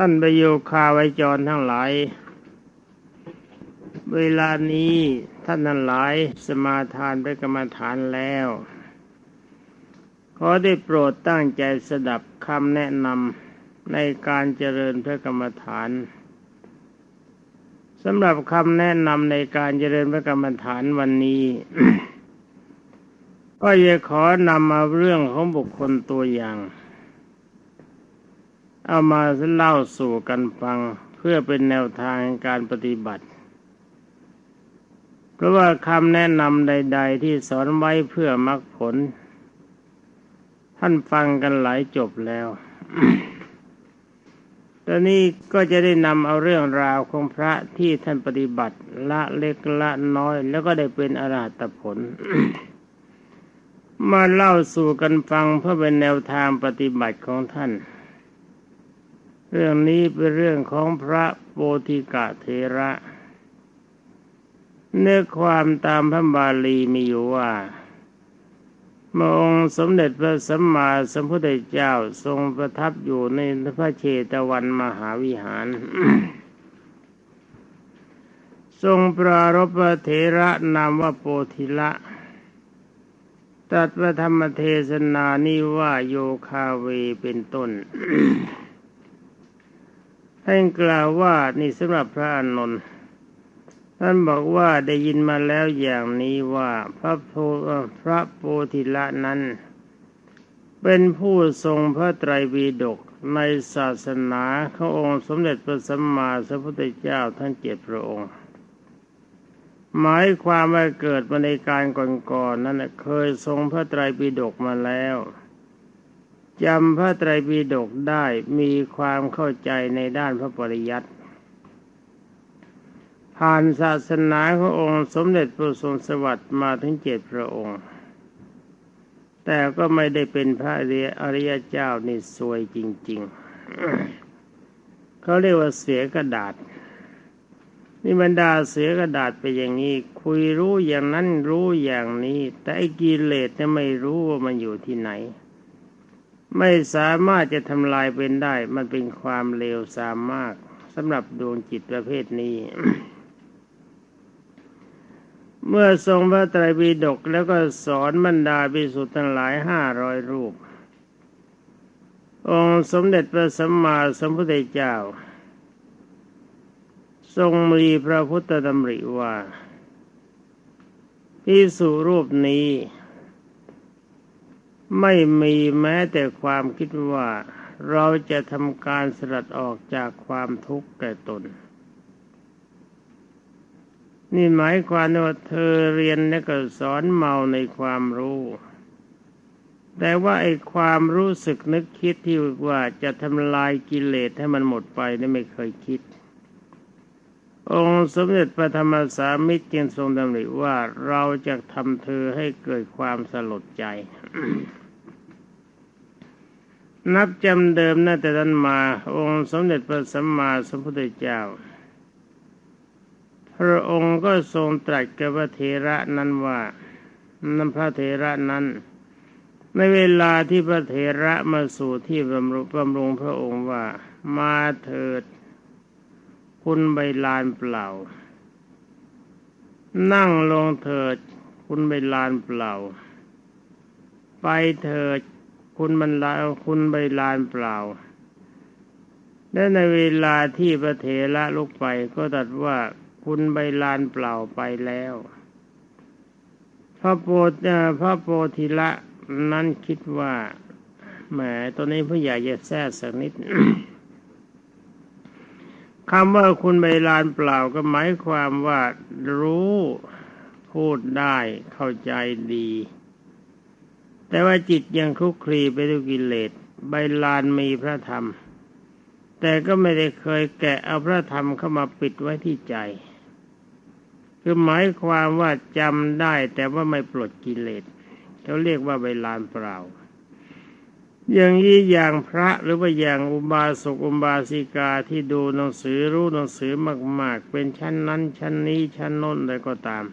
ท่านประโยคาไวจรทั้งหลาย เวลานี้ท่านทั้งหลายสมาทานไปกรรมฐานแล้ว ขอได้โปรดตั้งใจสดับคำแนะนำในการเจริญพระกรรมฐานสำหรับคำแนะนำในการเจริญพระกรรมฐานวันนี้ ก็จะขอนำมาเรื่องของบุคคลตัวอย่าง เอามาเล่าสู่กันฟังเพื่อเป็นแนวทางการปฏิบัติ เพราะว่าคำแนะนำใด ๆ ที่สอนไว้เพื่อมรรคผล ท่านฟังกันหลายจบแล้ว ตอนนี้ก็จะได้นำเอาเรื่องราวของพระที่ท่านปฏิบัติ ละเล็กละน้อย แล้วก็ได้เป็นอรหัตผลมาเล่าสู่กันฟังเพื่อเป็นแนวทางปฏิบัติของท่าน เรื่องนี้เป็นเรื่องของพระโพธิกะเทระ เนื้อความตามพระบาลีมีอยู่ว่ามองสมเด็จพระสัมมาสัมพุทธเจ้าทรงประทับอยู่ในพระเชตวันมหาวิหาร ทรงปรารบเถระนามว่าโปธิละตัดพระธรรมเทศนานี้ว่าโยคาเวเป็นต้น ท่านกล่าวว่านี่สำหรับพระอานนท์ท่านบอกว่าได้ยินมาแล้วอย่างนี้ว่าพระโพพระโพธิละนั้น เป็นผู้ทรงพระไตรปิฎกในศาสนาขององค์สมเด็จพระสัมมาสัมพุทธเจ้าทั้งเจ็ดพระองค์ หมายความว่าเกิดมาในการก่อนๆนนั้นเคยทรงพระไตรปิฎกมาแล้ว จำพระไตรปิฎกได้มีความเข้าใจในด้านพระปริยัติผ่านศาสนาขององค์สมเด็จพระทรงสวัสดิ์มาถึงเจ็ดพระองค์ แต่ก็ไม่ได้เป็นพระอริยเจ้านี่สวยจริง ๆ เขาเรียกว่าเสียกระดาษ นี่บรรดาเสียกระดาษไปอย่างนี้ คุยรู้อย่างนั้นรู้อย่างนี้ แต่ไอ้กิเลสเนี่ยไม่รู้ว่ามันอยู่ที่ไหน ไม่สามารถจะทำลายเป็นได้ มันเป็นความเลวสามมารถสำหรับดวงจิตประเภทนี้ เมื่อทรงพระไตรปิฎกแล้วก็สอนบรรดาภิกษุทั้งหลายห้าร้อยรูป องค์สมเด็จพระสัมมาสัมพุทธเจ้า ทรงมีพระพุทธดำริว่าภิกษุรูปนี้ ไม่มีแม้แต่ความคิดว่า เราจะทำการสลัดออกจากความทุกข์แก่ตน นี่หมายความว่าเธอเรียนแล้วก็สอนเมาในความรู้ แต่ว่าไอ้ความรู้สึกนึกคิดที่ว่าจะทำลายกิเลสให้มันหมดไปนี่ไม่เคยคิดองค์สมเด็จพระธรรมสามิตรจึงทรงดำริว่าเราจะทำเธอให้เกิดความสลดใจ นับจำเดิมนั่นแต่นั้นมา องค์สมเด็จพระสัมมาสัมพุทธเจ้า พระองค์ก็ทรงตรัสกับพระเถระนั้นว่านันพระเถระนั้น ในเวลาที่พระเถระมาสู่ที่บำรุบำรุงพระองค์ว่า มาเถิด คุณใบลานเปล่า นั่งลงเถิด คุณใบลานเปล่า ไปเถิด คุณบรรลาคุณใบลานเปล่า และในเวลาที่พระเถระลุกไปก็ตรัสว่าคุณใบลานเปล่าไปแล้ว พระโพธิพระโพธิละนั้นคิดว่าแหมตัวนี้ผู้ใหญ่จะแทรกสักนิดคำว่าคุณใบลานเปล่าก็หมายความว่ารู้พูดได้เข้าใจดี แต่ว่าจิตยังคลุกคลีไปด้วยกิเลสใบลานมีพระธรรม แต่ก็ไม่ได้เคยแกะเอาพระธรรมเข้ามาปิดไว้ที่ใจ คือหมายความว่าจำได้แต่ว่าไม่ปลดกิเลสเขาเรียกว่าใบลานเปล่า อย่างนี้อย่างพระหรือว่าอย่างอุบาสกอุบาสิกาที่ดูหนังสือรู้หนังสือมาก ๆ เป็นชั้นนั้นชั้นนี้ชั้นน้นอะไรก็ตาม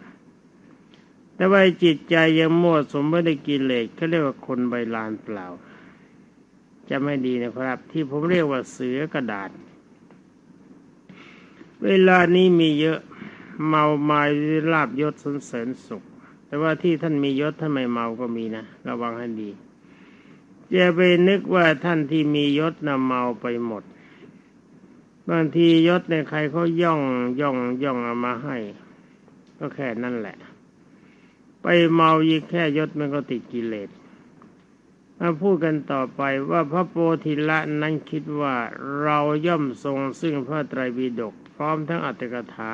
แต่ว่าจิตใจยังมั่วสมไม่ได้กิเลสเขาเรียกว่าคนใบลานเปล่า จะไม่ดีนะครับ ที่ผมเรียกว่าเสือกระดาษ เวลานี้มีเยอะเมาไมาลาบยศสนเสริญสุข แต่ว่าที่ท่านมียศท่านไม่เมาก็มีนะ ระวังให้ดีอย่าไปนึกว่าท่านที่มียศนำเมาไปหมด บางทียศในใครเขาย่องย่องย่องเอามาให้ ก็แค่นั่นแหละ ไปเมายิ่งแค่ยศมันก็ติดกิเลสมาพูดกันต่อไปว่าพระโพธิละนั้นคิดว่าเราย่อมทรงซึ่งพระไตรปิฎกพร้อมทั้งอัตถกถา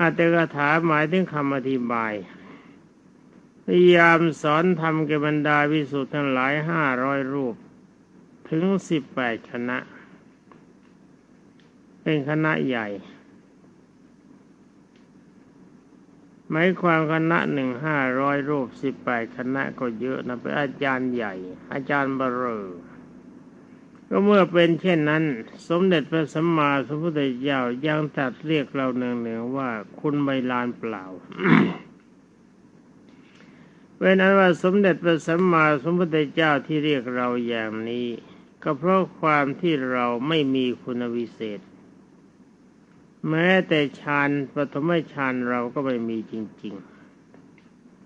อัตถกถาหมายถึงคำอธิบายพยายามสอนทำแก่บรรดาวิสุทธ์ทั้งหลายห้าร้อยรูป ถึงสิบแปดคณะ เป็นคณะใหญ่ หมายความคณะหนึ่งห้าร้อยรูปสิบแปดคณะก็เยอะนะเป็นอาจารย์ใหญ่ อาจารย์บรเรอก็เมื่อเป็นเช่นนั้น สมเด็จพระสัมมาสัมพุทธเจ้ายังตัดเรียกเราเนืองๆว่าคุณใบลานเปล่าเป็นอันว่าสมเด็จพระสัมมาสัมพุทธเจ้าที่เรียกเราอย่างนี้ ก็เพราะความที่เราไม่มีคุณวิเศษ แม้แต่ฌานปฐมฌานเราก็ไม่มีจริง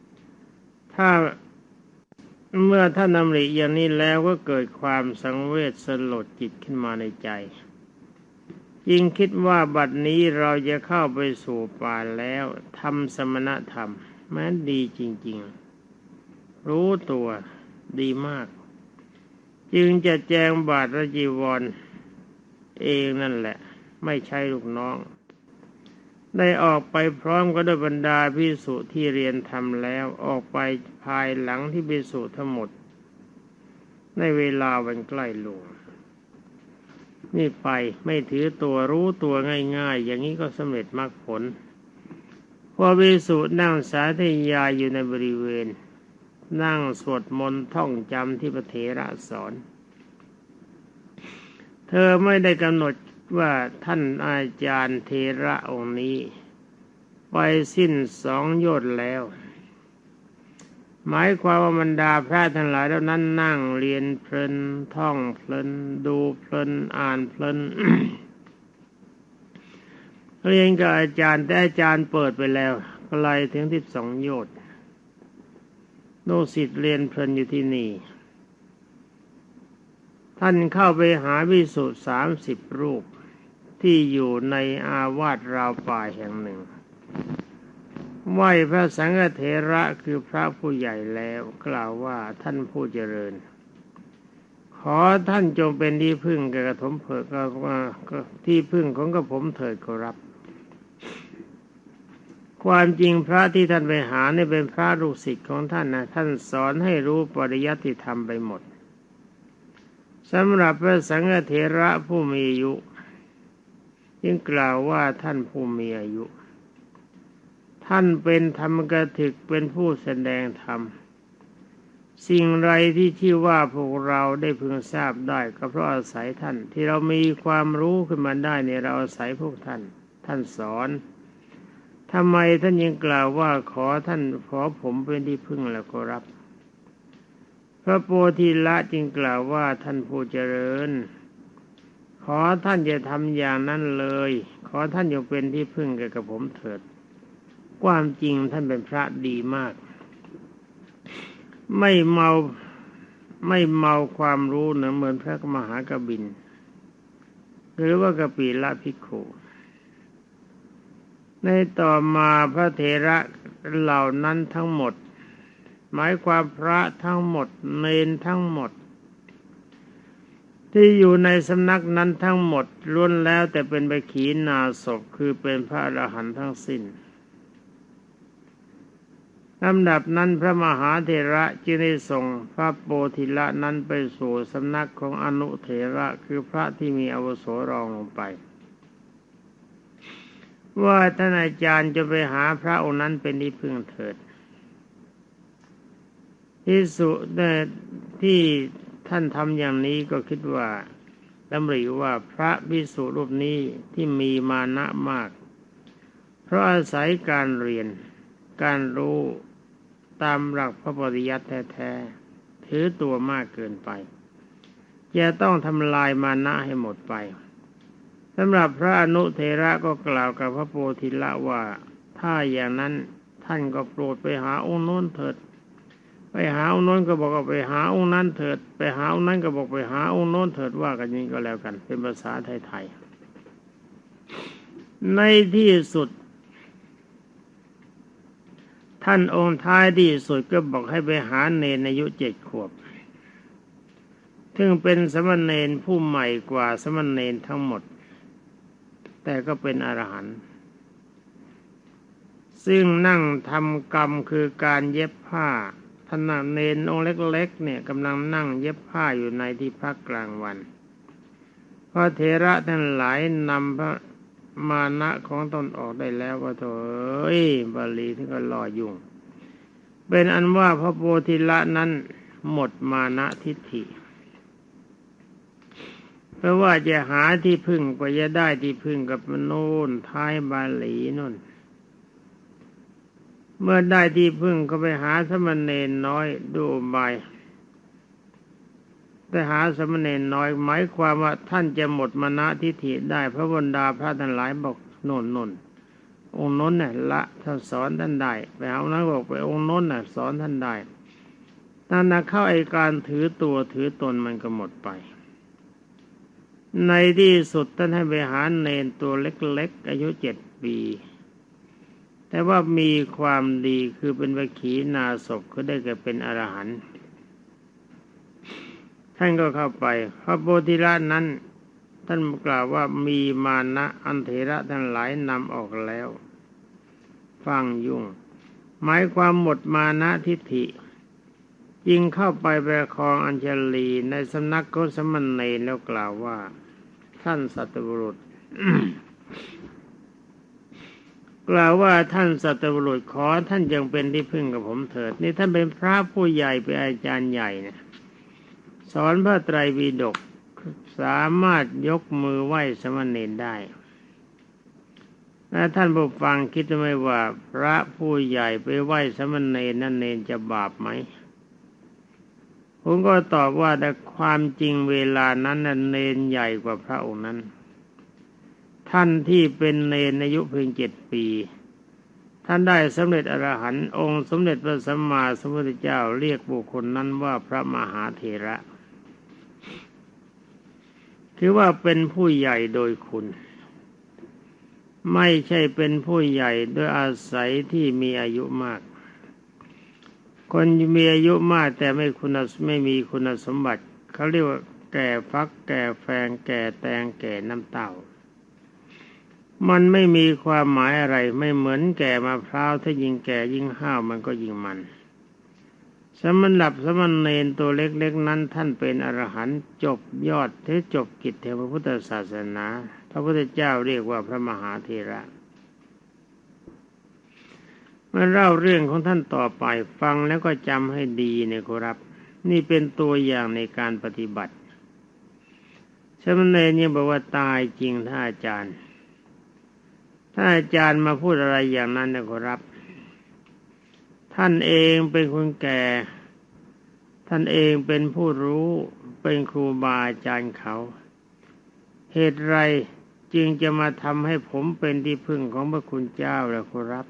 ๆ ถ้าเมื่อท่านนำริอย่างนี้แล้วก็เกิดความสังเวชสลดจิตขึ้นมาในใจ ยิ่งคิดว่าบัดนี้เราจะเข้าไปสู่ป่าแล้วทำสมณธรรม แม้ดีจริง ๆ รู้ตัวดีมาก จึงจะแจงบาทรจีวรเองนั่นแหละ ไม่ใช่ลูกน้อง ได้ออกไปพร้อมกับดบรรดาพิสุที่เรียนทำแล้วออกไปภายหลังที่พิสุทั้งหมด ในเวลาวันใกล้ลงนี่ไปไม่ถือตัวรู้ตัวง่าย ๆ อย่างนี้ก็สำเร็จมรรคผลพอวิสุนั่งสาธยายอยู่ในบริเวณ นั่งสวดมนต์ท่องจำที่พระเถระสอน เธอไม่ได้กำหนด ว่าท่านอาจารย์เทระองค์นี้ ไปสิ้นสองโยชน์แล้ว หมายความว่าบรรดาพระทั้งหลายแล้วนั้นนั่งเรียนเพลินท่องเพลิน ดูเพลินอ่านเพลินเรียนกับอาจารย์แต่อาจารย์เปิดไปแล้วไกลถึงที่สองโยชน์โนสิตเรียนเพลินอยู่ที่นี่ ท่านเข้าไปหาวิสุทธิสามสิบรูป ที่อยู่ในอาวาสราวป่าแห่งหนึ่ง ไหวพระสังฆเถระคือพระผู้ใหญ่แล้วกล่าวว่าท่านผู้เจริญ ขอท่านจงเป็นที่พึ่งแก่กระผมเผิดก็ที่พึ่งของกระผมเถิดขอรับ ความจริงพระที่ท่านไปหาเนี่ยเป็นพระลูกศิษย์ของท่านนะท่านสอนให้รู้ปริยัติธรรมไปหมดสำหรับพระสังฆเถระผู้มีอายุ ยิ่งกล่าวว่าท่านผู้มีอายุ ท่านเป็นธรรมกถึกเป็นผู้แสดงธรรม สิ่งไรที่ชื่ว่าพวกเราได้พึงทราบได้ก็เพราะอาศัยท่าน ที่เรามีความรู้ขึ้นมาได้เนี่ยเราอาศัยพวกท่าน ท่านสอนทำไมท่านยังกล่าวว่าขอท่านขอผมเป็นที่พึ่งแล้วก็รับ พระโพธิละจึงกล่าวว่าท่านผู้เจริญ อท่านอย่าทำอย่างนั้นเลย ขอท่านอย่าเป็นที่พึ่งแก่กับผมเถิด ความจริงท่านเป็นพระดีมาก ไม่เมาไม่เมาความรู้นะเหมือนพระมหากบิน หรือว่ากปีละพิโคในต่อมาพระเถระเหล่านั้นทั้งหมด หมายความพระทั้งหมด เนนทั้งหมด ที่อยู่ในสำนักนั้นทั้งหมดล้วนแล้วแต่เป็นไปขีนาศพคือเป็นพระอรหันต์ทั้งสิ้นลำดับนั้นพระมหาเถระจึงได้ส่งพระโปธิละนั้นไปสู่สำนักของอนุเถระคือพระที่มีอวุโสรองลงไป ว่าท่านอาจารย์จะไปหาพระองค์นั้นเป็นที่พึ่งเถิดที่สุดที่ ท่านทำอย่างนี้ก็คิดว่าดำริว่าพระภิกษุรูปนี้ที่มีมานะมาก เพราะอาศัยการเรียน การรู้ตามหลักพระปริยัติแท้ๆถือตัวมากเกินไป จะต้องทำลายมานะให้หมดไปสำหรับพระอนุเทระก็กล่าวกับพระโพธิละว่า ถ้าอย่างนั้นท่านก็โปรดไปหาองค์โน้นเถิด ไปหาองค์โน้นก็บอกว่าไปหาองค์นั้นเถิด ไปหาองค์นั้นก็บอกไปหาองค์โน้นเถิดว่ากันนี้ก็แล้วกัน เป็นภาษาไทยๆในที่สุด ท่านองค์ท้ายที่สุดก็บอกให้ไปหาเนนอายุเจ็ดขวบซึ่งเป็นสมณเณรผู้ใหม่กว่าสมณเณรทั้งหมด แต่ก็เป็นอรหันต์ซึ่งนั่งทำกรรมคือการเย็บผ้า ท่านเนนองค์เล็กๆเนี่ยกำลังนั่งเย็บผ้าอยู่ในที่พักกลางวันพระเทระท่านหลายนำพระมานะของตนออกได้แล้วก็โถอยบาลีที่ก็รอยุ่ง เป็นอันว่าพระโพธิละนั้นหมดมานะทิฏฐิ เพราะว่าจะหาที่พึ่งก็จะได้ที่พึ่งกับมโนนท้ายบาลีนั่น เมื่อได้ที่พึ่งก็ไปหาสมณเณรน้อยดูใบแต่หาสมณเณรน้อยหมายความว่าท่านจะหมดมณทิฏฐิได้พระบรรดาพระทั้งหลายบอกโน่นโน่นองค์นนเนี่ยละท่านสอนท่านได้ไปเอานั้นบอกไปองค์น้นน่ะสอนท่านได้นั่นนะเข้าไอการถือตัวถือตนมันก็หมดไป ในที่สุดท่านให้ไปหาเนนตัวเล็กๆ อายุเจ็ดปี แต่ว่ามีความดีคือเป็นวขีนาศพก็ได้เกิดเป็นอรหันต์ท่านก็เข้าไปพระโพธิราชนั้น ท่านกล่าวว่ามีมานะอันเถระทั้งหลายนำออกแล้ว ฟังยุ่ง หมายความหมดมานะทิฏฐิยิงเข้าไปประคองอัญชลีในสำนักโกสมันเนแล้วกล่าวว่า ท่านสัตบุรุษ กล่าวว่าท่านสัตบุรุษขอท่านจงเป็นที่พึ่งกับผมเถิด นี่ท่านเป็นพระผู้ใหญ่เป็นอาจารย์ใหญ่เนี่ยสอนพระไตรปิฎกสามารถยกมือไหว้สมณเณรได้ถ้าท่านผู้ฟังคิดไหมว่าพระผู้ใหญ่ไปไหว้สมณเณรนั่นเนรจะบาปไหมผมก็ตอบว่าแต่ความจริงเวลานั้นเนนใหญ่กว่าพระองค์นั้น ท่านที่เป็นเนนอายุเพียงเจ็ดปี ท่านได้สำเร็จอรหันต์องค์สมเด็จพระสัมมาสัมพุทธเจ้าเรียกบุคคลนั้นว่าพระมหาเถระ คือว่าเป็นผู้ใหญ่โดยคุณ ไม่ใช่เป็นผู้ใหญ่โดยอาศัยที่มีอายุมาก คนมีอายุมากแต่ไม่คุณไม่มีคุณสมบัติ เขาเรียกว่าแก่ฟักแก่แฟงแก่แตงแก่น้ำเต้า มันไม่มีความหมายอะไร ไม่เหมือนแก่มะพร้าวถ้ายิ่งแก่ยิ่งห้าวมันก็ยิ่งมันสมณับสมณเณรตัวเล็กๆ นั้นท่านเป็นอรหันต์จบยอดเทจบกิจแห่งพระพุทธศาสนา พระพุทธเจ้าเรียกว่าพระมหาเทระมาเล่าเรื่องของท่านต่อไปฟังแล้วก็จำให้ดีเนี่ยครับ นี่เป็นตัวอย่างในการปฏิบัติชมเนรเนี่ยบอกว่าตายจริงท่านอาจารย์ ถ้าอาจารย์มาพูดอะไรอย่างนั้นนะครับ ท่านเองเป็นคนแก่ ท่านเองเป็นผู้รู้เป็นครูบาอาจารย์เขา เหตุไรจึงจะมาทำให้ผมเป็นที่พึ่งของพระคุณเจ้าแล้วครับ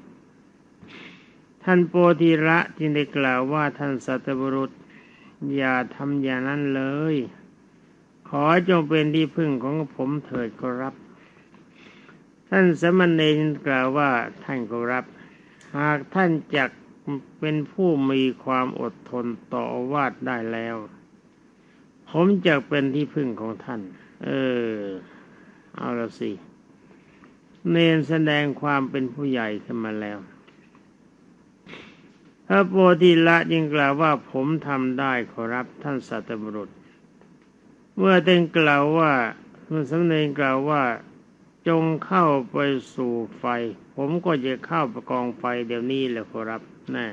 ท่านโปธิระจึงได้กล่าวว่าท่านสัตบุรุษ อย่าทำอย่างนั้นเลย ขอจงเป็นที่พึ่งของผมเถิดก็รับ ท่านสมณเณรกล่าวว่าท่านก็รับ หากท่านจักเป็นผู้มีความอดทนต่อวาดได้แล้ว ผมจะเป็นที่พึ่งของท่าน เออ เอาละสิ เนนแสดงความเป็นผู้ใหญ่ขึ้นมาแล้ว พระโพธิละยิงกล่าวว่าผมทำได้ขอรับท่านสัตบุรุษ เมื่อเต็งกล่าวว่าเมื่อสำเนยงกล่าวว่า จงเข้าไปสู่ไฟ ผมก็จะเข้าประกองไฟเดี๋ยวนี้แหละขอรับน่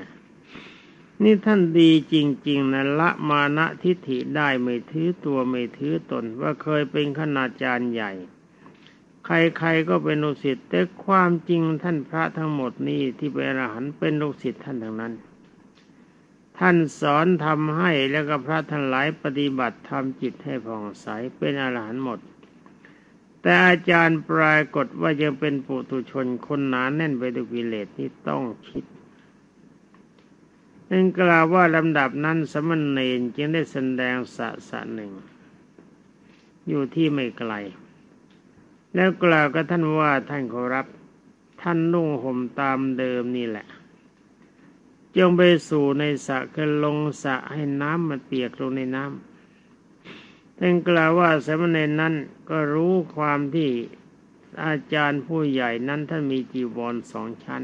นี่ท่านดีจริง ๆนะละมานะทิฏฐิได้ไม่ถือตัวไม่ถือตน ว่าเคยเป็นขนาจารย์ใหญ่ ใครๆก็เป็นลูกศิษย์แต่ความจริงท่านพระทั้งหมดนี้ที่เป็นอรหันต์เป็นลูกศิษย์ท่านทั้งนั้น ท่านสอนทำให้แล้วก็พระท่านหลายปฏิบัติทำจิตให้ผ่องใสเป็นอรหันต์หมด แต่อาจารย์ปรากฏว่ายังเป็นปุถุชนคนหนาแน่นไปด้วยกิเลสที่ต้องคิดนั่นกล่าวว่าลำดับนั้นสมณเณรจึงได้แสดงสะสะหนึ่ง อยู่ที่ไม่ไกล แล้วกล่าวกับท่านว่าท่านขอรับ ท่านนุ่งห่มตามเดิมนี่แหละ จงไปสู่ในสระคือลงสระให้น้ำมันเปียกลงในน้ำ ท่านกล่าวว่าสมณเณรนั้นก็รู้ความที่อาจารย์ผู้ใหญ่นั้นท่านมีจีวรสองชั้น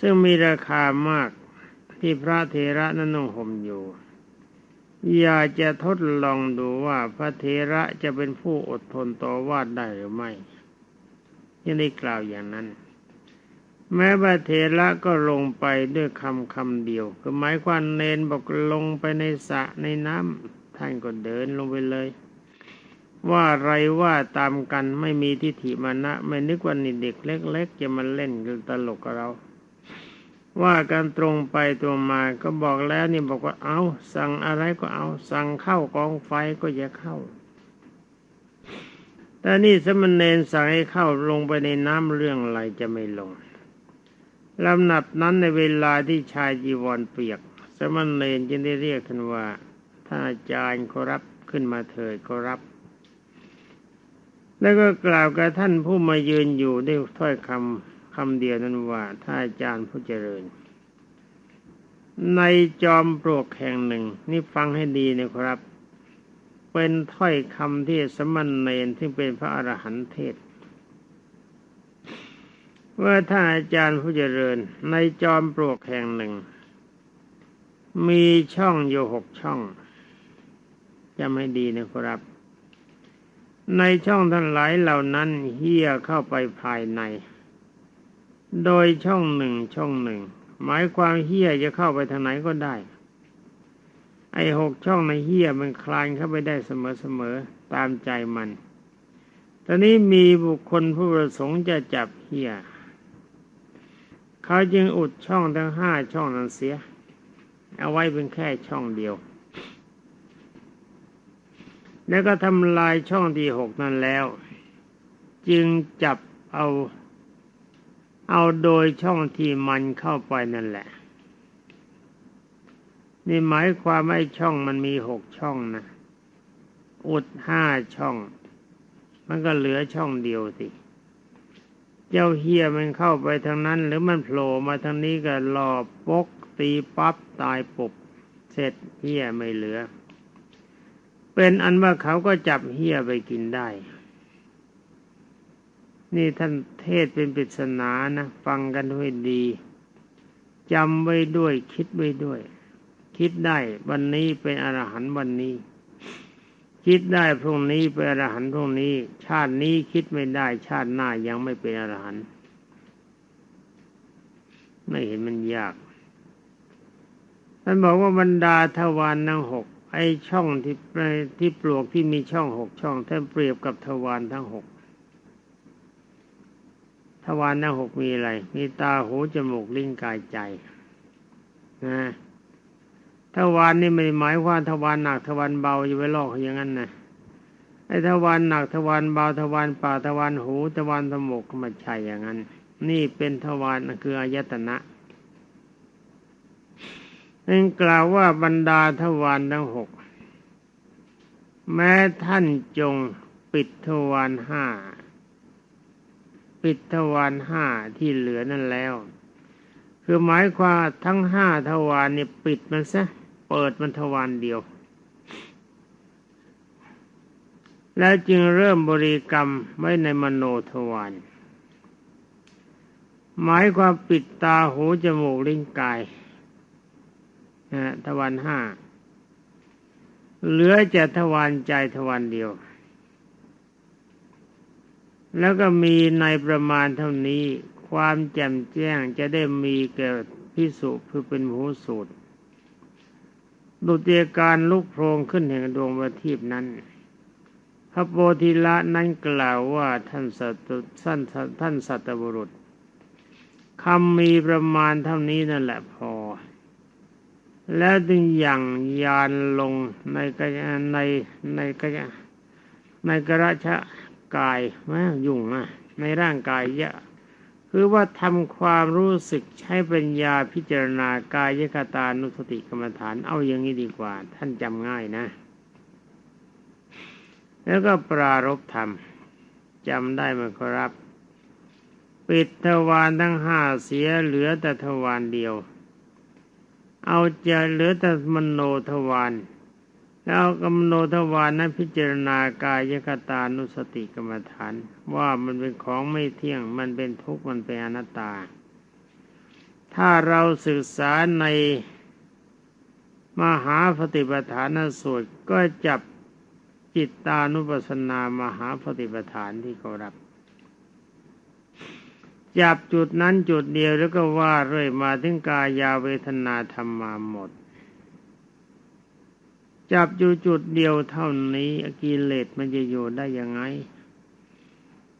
ซึ่งมีราคามากที่พระเทระนั้นนุ่งห่มอยู่ อยากจะทดลองดูว่าพระเทระจะเป็นผู้อดทนต่อวาดได้หรือไม่ยังได้กล่าวอย่างนั้น แม้พระเทระก็ลงไปด้วยคำคำเดียว คือหมายความเนนบอกลงไปในสระในน้ำท่านก็เดินลงไปเลย ว่าไรว่าตามกันไม่มีทิฏฐิมานะ ไม่นึกว่านี่เด็กเล็ก ๆ จะมาเล่นกันตลกกับเรา ว่ากันตรงไปตรงมาก็บอกแล้วนี่บอกว่าเอาสั่งอะไรก็เอา สั่งเข้ากองไฟก็อย่าเข้าแต่นี่สมณเณรสั่งให้เข้าลงไปในน้ำเรื่องอะไรจะไม่ลง ลำนับนั้นในเวลาที่ชายจีวรเปียก สมณเณรจึงได้เรียกท่านว่าท่านอาจารย์ขอรับขึ้นมาเถิดขอรับ แล้วก็กล่าวกับท่านผู้มายืนอยู่ด้วยถ้อยคำคำเดียวนั้นว่าถ้าอาจารย์ผู้เจริญ ในจอมปลวกแห่งหนึ่ง นี่ฟังให้ดีนะครับ เป็นถ้อยคำที่สมณเณรที่เป็นพระอรหันต์เทศ ว่าถ้านอาจารย์ผู้เจริญในจอมปลวกแห่งหนึ่ง มีช่องอยู่หกช่องจำให้ดีนะครับ ในช่องทั้งหลายเหล่านั้นเฮียเข้าไปภายใน โดยช่องหนึ่งช่องหนึ่ง หมายความเฮียจะเข้าไปทางไหนก็ได้ ไอ้หกช่องในเฮียมันคลานเข้าไปได้เสมอๆตามใจมันตอนนี้มีบุคคลผู้ประสงค์จะจับเฮีย เขาจึงอุดช่องทั้งห้าช่องนั้นเสีย เอาไว้เป็นแค่ช่องเดียว แล้วก็ทำลายช่องที่หกนั้นแล้ว จึงจับเอาเอาโดยช่องที่มันเข้าไปนั่นแหละ นี่หมายความว่าช่องมันมีหกช่องนะ อุดห้าช่อง มันก็เหลือช่องเดียวสิ เจ้าเฮียมันเข้าไปทางนั้น หรือมันโผล่มาทางนี้ก็หลอบปกตีปั๊บตายปุบเสร็จเฮียไม่เหลือ เป็นอันว่าเขาก็จับเฮียไปกินได้ นี่ท่านเทศเป็นปริศนานะฟังกันด้วยดีจำไว้ด้วยคิดไว้ด้วย คิดได้วันนี้เป็นอรหันต์วันนี้ คิดได้พรุ่งนี้เป็นอรหันต์พรุ่งนี้ ชาตินี้คิดไม่ได้ ชาติหน้ายังไม่เป็นอรหันต์ไม่เห็นมันยากท่านบอกว่าบรรดาทวารทั้งหกไอช่องที่ที่ปลวกที่มีช่องหกช่องท่านเปรียบกับทวารทั้งหกทวารหน้าหกมีอะไร มีตาหูจมูกลิ้นกายใจนะ ทวารนี่ไม่หมายว่าทวารหนักทวารเบาอยู่ไปลอกอย่างนั้นนะไอ้ทวารหนักทวารเบาทวารป่าทวารหูทวารจมูกก็ไม่ใช่อย่างนั้น นี่เป็นทวารคืออายตนะนั่นกล่าวว่าบรรดาทวารทั้งหกแม้ท่านจงปิดทวารห้าปิดทวารห้าที่เหลือนั่นแล้ว คือหมายความทั้งห้าทวารนี่ปิดมันซะ เปิดมันทวารเดียว แล้วจึงเริ่มบริกรรมไว้ในมโนทวารหมายความปิดตาหูจมูกลิ้นกายนะทวารห้าเหลือจะทวารใจทวารเดียว แล้วก็มีในประมาณเท่านี้ ความแจ่มแจ้งจะได้มีแก่พิสุคือเป็นหูสูตร ดุจยการลุกโพรงขึ้นแห่งดวงประทีปนั้น พระโพธิละนั้นกล่าวว่าท่านสัตท่านท่านสัตบุรุษคำมีประมาณเท่านี้นั่นแหละพอ แล้วจึงอย่างยานลงในกในในกในกระชะกายแม่ยุ่งนะในร่างกายเยอะ คือว่าทำความรู้สึกใช้ปัญญาพิจารณากายยคตานุสติกรรมฐานเอาอย่างนี้ดีกว่า ท่านจำง่ายนะ แล้วก็ปรารบธรรมจำได้ไหมครับ ปิดทวารทั้งห้าเสียเหลือแต่ทวารเดียว เอาจะเหลือแต่มโนทวาร แล้วกำโนทวารนั้นพิจารณากายกตานุสติกรรมฐาน ว่ามันเป็นของไม่เที่ยงมันเป็นทุกข์มันเป็นอนัตตา ถ้าเราศึกษาในมหาปฏิปทานสูตรก็จับจิตตานุปัสสนามหาปฏิปทานที่เขารับ จับจุดนั้นจุดเดียวแล้วก็ว่าเรื่อยมาถึงกายาเวทนาธรรมาหมด จับอยู่จุดเดียวเท่านี้กิเลสมันจะอยู่ได้ยังไง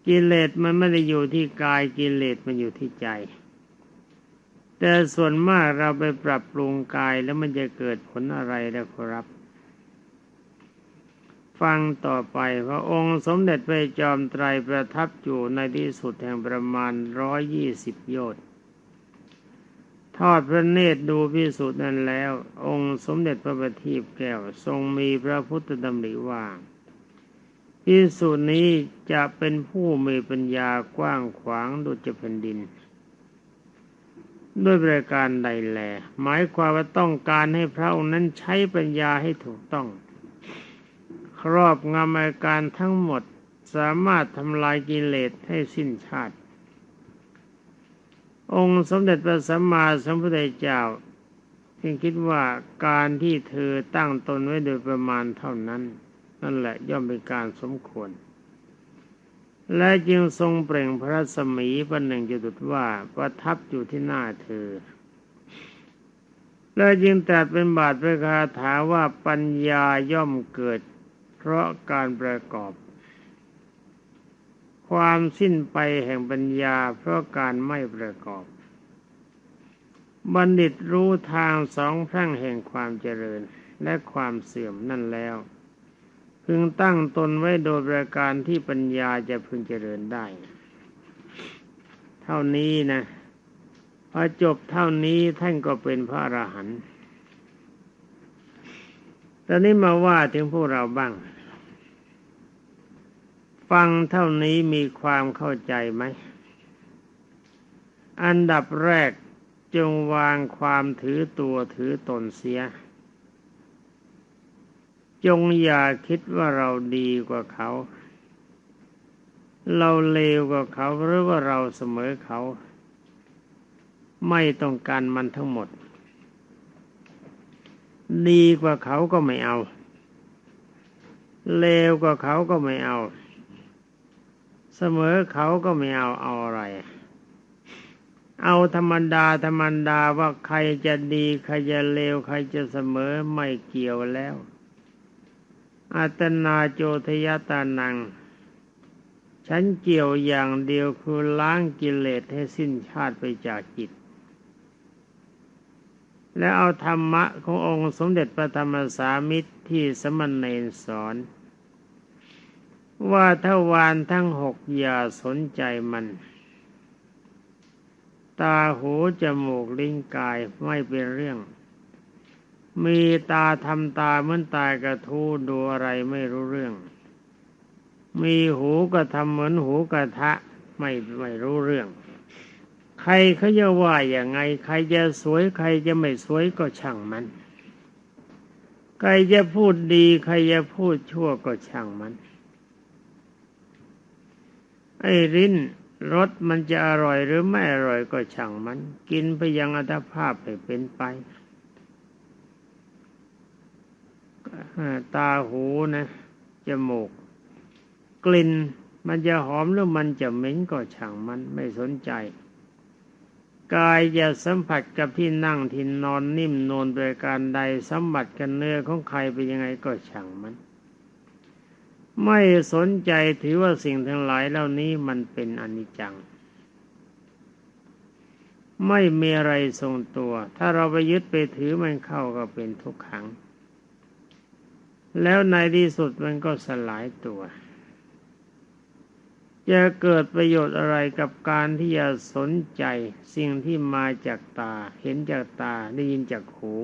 กิเลสมันไม่ได้อยู่ที่กายกิเลสมันอยู่ที่ใจ แต่ส่วนมากเราไปปรับปรุงกายแล้วมันจะเกิดผลอะไรนะครับฟังต่อไปพระองค์สมเด็จพระจอมไตรประทับอยู่ในที่สุดแห่งประมาณร้อยยี่สิบโยชน์ ทอดพระเนตรดูพิสุทธิ์นั้นแล้ว องค์สมเด็จพระบัณฑิตแก้วทรงมีพระพุทธดำริว่าพิสุทธิ์นี้จะเป็นผู้มีปัญญากว้างขวางดุจแผ่นดิน ด้วยบริการใดแลหมายความว่าต้องการให้พระองค์นั้นใช้ปัญญาให้ถูกต้อง ครอบงำอาการทั้งหมดสามารถทำลายกิเลสให้สิ้นชาติ องค์สมเด็จพระสัมมาสัมพุทธเจ้าจึงคิดว่าการที่เธอตั้งตนไว้โดยประมาณเท่านั้น นั่นแหละย่อมเป็นการสมควร และจึงทรงเปล่งพระสมีประหนึ่งจะดุดว่าประทับอยู่ที่หน้าเธอ และจึงตรัสเป็นบาทพระคาถาว่าปัญญาย่อมเกิด เพราะการประกอบ ความสิ้นไปแห่งปัญญาเพราะการไม่ประกอบ บัณฑิตรู้ทางสองพรั่งแห่งความเจริญและความเสื่อมนั่นแล้ว พึงตั้งตนไว้โดยประการที่ปัญญาจะพึงเจริญได้ เท่านี้นะพอจบเท่านี้ท่านก็เป็นพระอรหันต์ตอนนี้มาว่าถึงพวกเราบ้าง ฟังเท่านี้มีความเข้าใจไหม อันดับแรกจงวางความถือตัวถือตนเสีย จงอย่าคิดว่าเราดีกว่าเขา เราเลวกว่าเขาหรือว่าเราเสมอเขา ไม่ต้องการมันทั้งหมด ดีกว่าเขาก็ไม่เอา เลวกว่าเขาก็ไม่เอา สมอเขาก็ไม่เอาเอาอะไร เอาธรรมดาธรรมดาว่าใครจะดีใครจะเลวใครจะเสมอไม่เกี่ยวแล้วอัตนาโจทยตานัง ฉันเกี่ยวอย่างเดียวคือล้างกิเลสให้สิ้นชาติไปจากจิต แล้วเอาธรรมะขององค์สมเด็จพระธรรมสามิตรที่สมณเณรสอน ว่าทวารทั้งหกอย่าสนใจมัน ตาหูจมูกลิ้นกายไม่เป็นเรื่อง มีตาทำตาเหมือนตากระทูดูอะไรไม่รู้เรื่อง มีหูก็ทำเหมือนหูกระทะไม่ไม่รู้เรื่อง ใครเขาจะว่าอย่างไง ใครจะสวยใครจะไม่สวยก็ช่างมัน ใครจะพูดดี ใครจะพูดชั่วก็ช่างมัน ไอ้ริ้นรสมันจะอร่อยหรือไม่อร่อยก็ช่างมัน กินไปยังอัตภาพไปเป็นไปตาหูนะจมูก กลิ่นมันจะหอมหรือมันจะเหม็นก็ช่างมันไม่สนใจ กายจะสัมผัสกับที่นั่งที่นอนนิ่มนวลโดยการใดสัมผัสกันเนื้อของใครไปยังไงก็ช่างมัน ไม่สนใจถือว่าสิ่งทั้งหลายเหล่านี้มันเป็นอนิจจัง ไม่มีอะไรทรงตัว ถ้าเราไปยึดไปถือมันเข้าก็เป็นทุกขัง แล้วในที่สุดมันก็สลายตัว จะเกิดประโยชน์อะไรกับการที่จะสนใจสิ่งที่มาจากตา เห็นจากตาได้ยินจากหู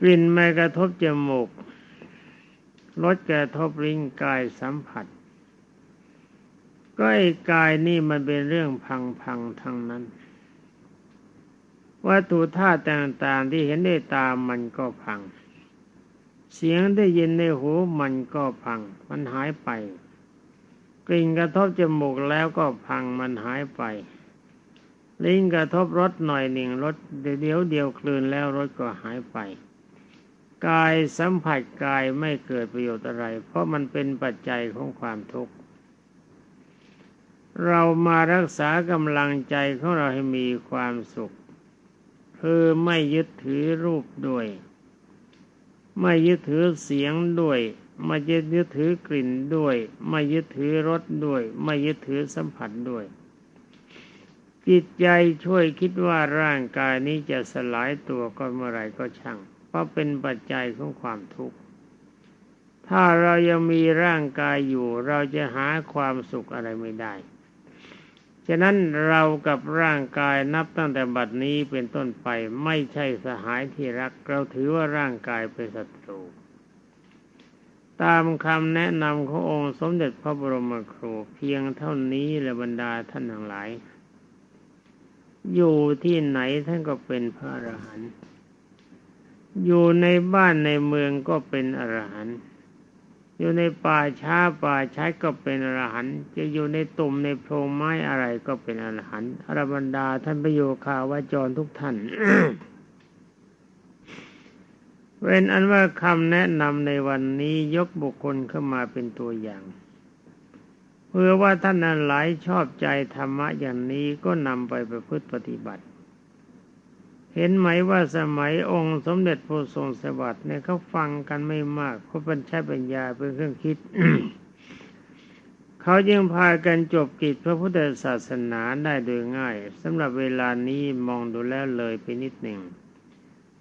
กลิ่นมากระทบจมูก รสกระทบลิ้นกายสัมผัส ก็ไอ้กายนี่มันเป็นเรื่องพังๆทั้งนั้น วัตถุธาตุต่างๆที่เห็นได้ตามันก็พัง เสียงได้ยินในหูมันก็พัง มันหายไป กลิ่นกระทบจมูกแล้วก็พังมันหายไป ลิ้นกระทบรสหน่อยหนึ่งรสเดี๋ยวเดียวคลืนแล้วรสก็หายไป กายสัมผัสกายไม่เกิดประโยชน์อะไร เพราะมันเป็นปัจจัยของความทุกข์ เรามารักษากำลังใจของเราให้มีความสุข คือไม่ยึดถือรูปด้วย ไม่ยึดถือเสียงด้วย ไม่ยึดถือกลิ่นด้วย ไม่ยึดถือรสด้วย ไม่ยึดถือสัมผัสด้วยจิตใจช่วยคิดว่าร่างกายนี้จะสลายตัวก็เมื่อไรก็ช่าง ราะเป็นปัจจัยของความทุกข์ ถ้าเรายังมีร่างกายอยู่ เราจะหาความสุขอะไรไม่ได้ ฉะนั้นเรากับร่างกายนับตั้งแต่บัดนี้เป็นต้นไปไม่ใช่สหายที่รัก เราถือว่าร่างกายเป็นศัตรู ตามคำแนะนำขององค์สมเด็จพระบรมครูเพียงเท่านี้และบรรดาท่านทั้งหลาย อยู่ที่ไหนท่านก็เป็นพระอรหันต์ อยู่ในบ้านในเมืองก็เป็นอรหันต์อยู่ในป่าช้าป่าช้าก็เป็นอรหันต์จะอยู่ในตุ่มในโพรงไม้อะไรก็เป็นอรหันต์อรบรรดาท่านประโยคาวาจรทุกท่านเป็นอันว่าคำแนะนำในวันนี้ยกบุคคลเข้ามาเป็นตัวอย่าง เพื่อว่าท่านนั้นหลายชอบใจธรรมะอย่างนี้ก็นำไปประพฤติปฏิบัติ เห็นไหมว่าสมัยองค์สมเด็จพระทรงสวัสดิ์เนี่ยเขาฟังกันไม่มากเพราะเป็นใช้ปัญญาเป็นเครื่องคิดเขายังพากันจบกิจพระพุทธศาสนาได้โดยง่ายสำหรับเวลานี้มองดูแล้วเลยไปนิดหนึ่ง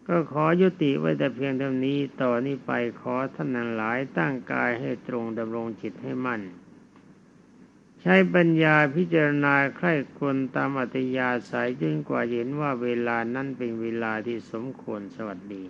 ก็ขอยุติไว้แต่เพียงเท่านี้ต่อนนี้ไปขอท่านนั้นหลายตั้งกายให้ตรงดำรงจิตให้มั่น ใช้ปัญญาพิจารณาใคร่ควรตามอัตยาสายจนกว่าเห็นว่าเวลานั้นเป็นเวลาที่สมควรสวัสดี